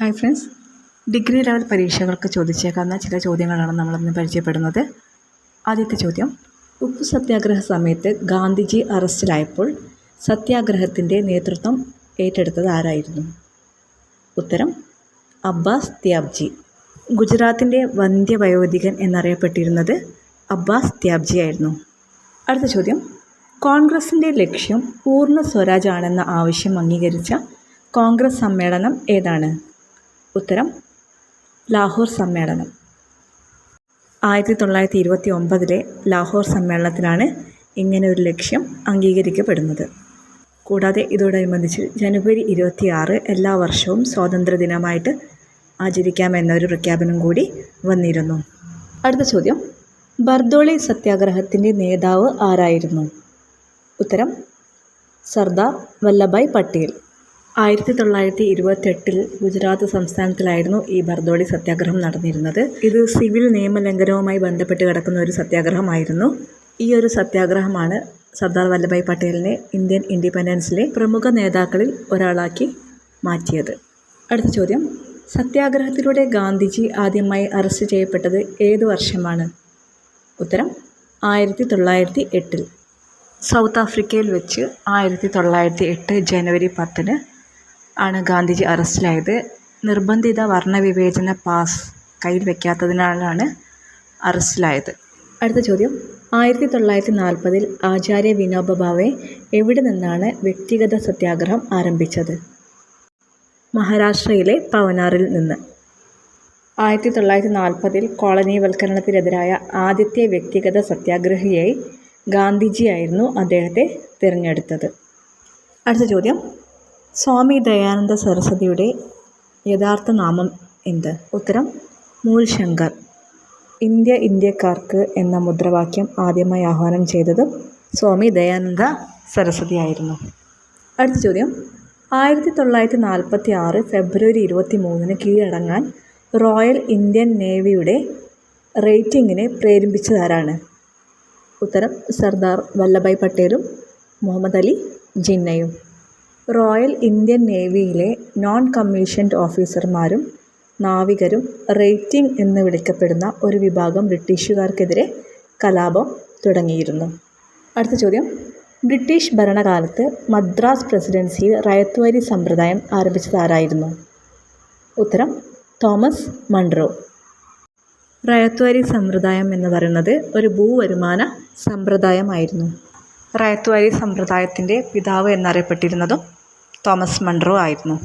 Hi friends degree level പരീക്ഷകൾക്ക് ചോദിച്ചേക്കാവുന്ന ചില ചോദ്യങ്ങളാണ് നമ്മളിന്ന് പരിചയപ്പെടുന്നത്. ആദ്യത്തെ ചോദ്യം. ഉപ്പു സത്യാഗ്രഹ സമയത്ത് ഗാന്ധിജി അറസ്റ്റിലായപ്പോൾ സത്യാഗ്രഹത്തിന്റെ നേതൃത്വം ഏറ്റെടുത്തത് ആരായിരുന്നു? ഉത്തരം അബ്ബാസ് ത്യാബ്ജി. ഗുജറാത്തിന്റെ വന്ധ്യവയോധികൻ എന്നറിയപ്പെട്ടിരുന്നത് അബ്ബാസ് ത്യാബ്ജി ആയിരുന്നു. അടുത്ത ചോദ്യം. കോൺഗ്രസിന്റെ ലക്ഷ്യം പൂർണ സ്വരാജ് ആണെന്ന ആവശ്യം അംഗീകരിച്ച കോൺഗ്രസ് സമ്മേളനം ഏതാണ്? ഉത്തരം ലാഹോർ സമ്മേളനം. ആയിരത്തി തൊള്ളായിരത്തി ഇരുപത്തി ഒമ്പതിലെ ലാഹോർ സമ്മേളനത്തിലാണ് ഇങ്ങനെ ഒരു ലക്ഷ്യം അംഗീകരിക്കപ്പെടുന്നത്. കൂടാതെ ഇതോടനുബന്ധിച്ച് ജനുവരി ഇരുപത്തി ആറ് എല്ലാ വർഷവും സ്വാതന്ത്ര്യ ദിനമായിട്ട് ആചരിക്കാമെന്നൊരു പ്രഖ്യാപനം കൂടി വന്നിരുന്നു. അടുത്ത ചോദ്യം ബർദോളി സത്യാഗ്രഹത്തിന്റെ നേതാവ് ആരായിരുന്നു? ഉത്തരം സർദാർ വല്ലഭായ് പട്ടേൽ. ആയിരത്തി തൊള്ളായിരത്തി ഇരുപത്തെട്ടിൽ ഗുജറാത്ത് സംസ്ഥാനത്തിലായിരുന്നു ഈ ബർദോളി സത്യാഗ്രഹം നടന്നിരുന്നത്. ഇത് സിവിൽ നിയമലംഘനവുമായി ബന്ധപ്പെട്ട് കിടക്കുന്ന ഒരു സത്യാഗ്രഹമായിരുന്നു. ഈ ഒരു സത്യാഗ്രഹമാണ് സർദാർ വല്ലഭായ് പട്ടേലിനെ ഇന്ത്യൻ ഇൻഡിപെൻഡൻസിലെ പ്രമുഖ നേതാക്കളിൽ ഒരാളാക്കി മാറ്റിയത്. അടുത്ത ചോദ്യം. സത്യാഗ്രഹത്തിലൂടെ ഗാന്ധിജി ആദ്യമായി അറസ്റ്റ് ചെയ്യപ്പെട്ടത് ഏത് വർഷമാണ്? ഉത്തരം ആയിരത്തി തൊള്ളായിരത്തി എട്ടിൽ സൗത്ത് ആഫ്രിക്കയിൽ വെച്ച് ആയിരത്തി തൊള്ളായിരത്തി എട്ട് ജനുവരി പത്തിന് ആണ് ഗാന്ധിജി അറസ്റ്റിലായത്. നിർബന്ധിത വർണവിവേചന പാസ് കയ്യിൽ വയ്ക്കാത്തതിനാലാണ് അറസ്റ്റിലായത്. അടുത്ത ചോദ്യം. ആയിരത്തി തൊള്ളായിരത്തി നാൽപ്പതിൽ ആചാര്യ വിനോബ ഭാവെ എവിടെ നിന്നാണ് വ്യക്തിഗത സത്യാഗ്രഹം ആരംഭിച്ചത്? മഹാരാഷ്ട്രയിലെ പവനാറിൽ നിന്ന്. ആയിരത്തി തൊള്ളായിരത്തി നാൽപ്പതിൽ കോളനിവൽക്കരണത്തിനെതിരായ ആദ്യത്തെ വ്യക്തിഗത സത്യാഗ്രഹിയായി ഗാന്ധിജിയായിരുന്നു അദ്ദേഹത്തെ തിരഞ്ഞെടുത്തത്. അടുത്ത ചോദ്യം. സ്വാമി ദയാനന്ദ സരസ്വതിയുടെ യഥാർത്ഥ നാമം എന്ത്? ഉത്തരം മൂൽശങ്കർ. ഇന്ത്യ ഇന്ത്യക്കാർക്ക് എന്ന മുദ്രാവാക്യം ആദ്യമായി ആഹ്വാനം ചെയ്തത് സ്വാമി ദയാനന്ദ സരസ്വതിയായിരുന്നു അടുത്ത ചോദ്യം. ആയിരത്തി തൊള്ളായിരത്തി നാൽപ്പത്തി ആറ് ഫെബ്രുവരി ഇരുപത്തി മൂന്നിന് കീഴടങ്ങാൻ റോയൽ ഇന്ത്യൻ നേവിയുടെ റേറ്റിംഗിനെ പ്രേരിപ്പിച്ചതാരാണ് ഉത്തരം സർദാർ വല്ലഭായ് പട്ടേലും മുഹമ്മദ് അലി ജിന്നയും. റോയൽ ഇന്ത്യൻ നേവിയിലെ നോൺ കമ്മീഷൻഡ് ഓഫീസർമാരും നാവികരും റേറ്റിംഗ് എന്ന് വിളിക്കപ്പെടുന്ന ഒരു വിഭാഗം ബ്രിട്ടീഷുകാർക്കെതിരെ കലാപം തുടങ്ങിയിരുന്നു. അടുത്ത ചോദ്യം. ബ്രിട്ടീഷ് ഭരണകാലത്ത് മദ്രാസ് പ്രസിഡൻസിയിൽ റയത്വരി സമ്പ്രദായം ആരംഭിച്ചതാരായിരുന്നു ഉത്തരം തോമസ് മൺറോ. റയത്വരി സമ്പ്രദായം എന്ന് പറയുന്നത് ഒരു ഭൂവരുമാന സമ്പ്രദായമായിരുന്നു. റയത്ത്വരി സമ്പ്രദായത്തിന്റെ പിതാവ് എന്നറിയപ്പെട്ടിരുന്നതും തോമസ് മൺറോ ആയിരുന്നു.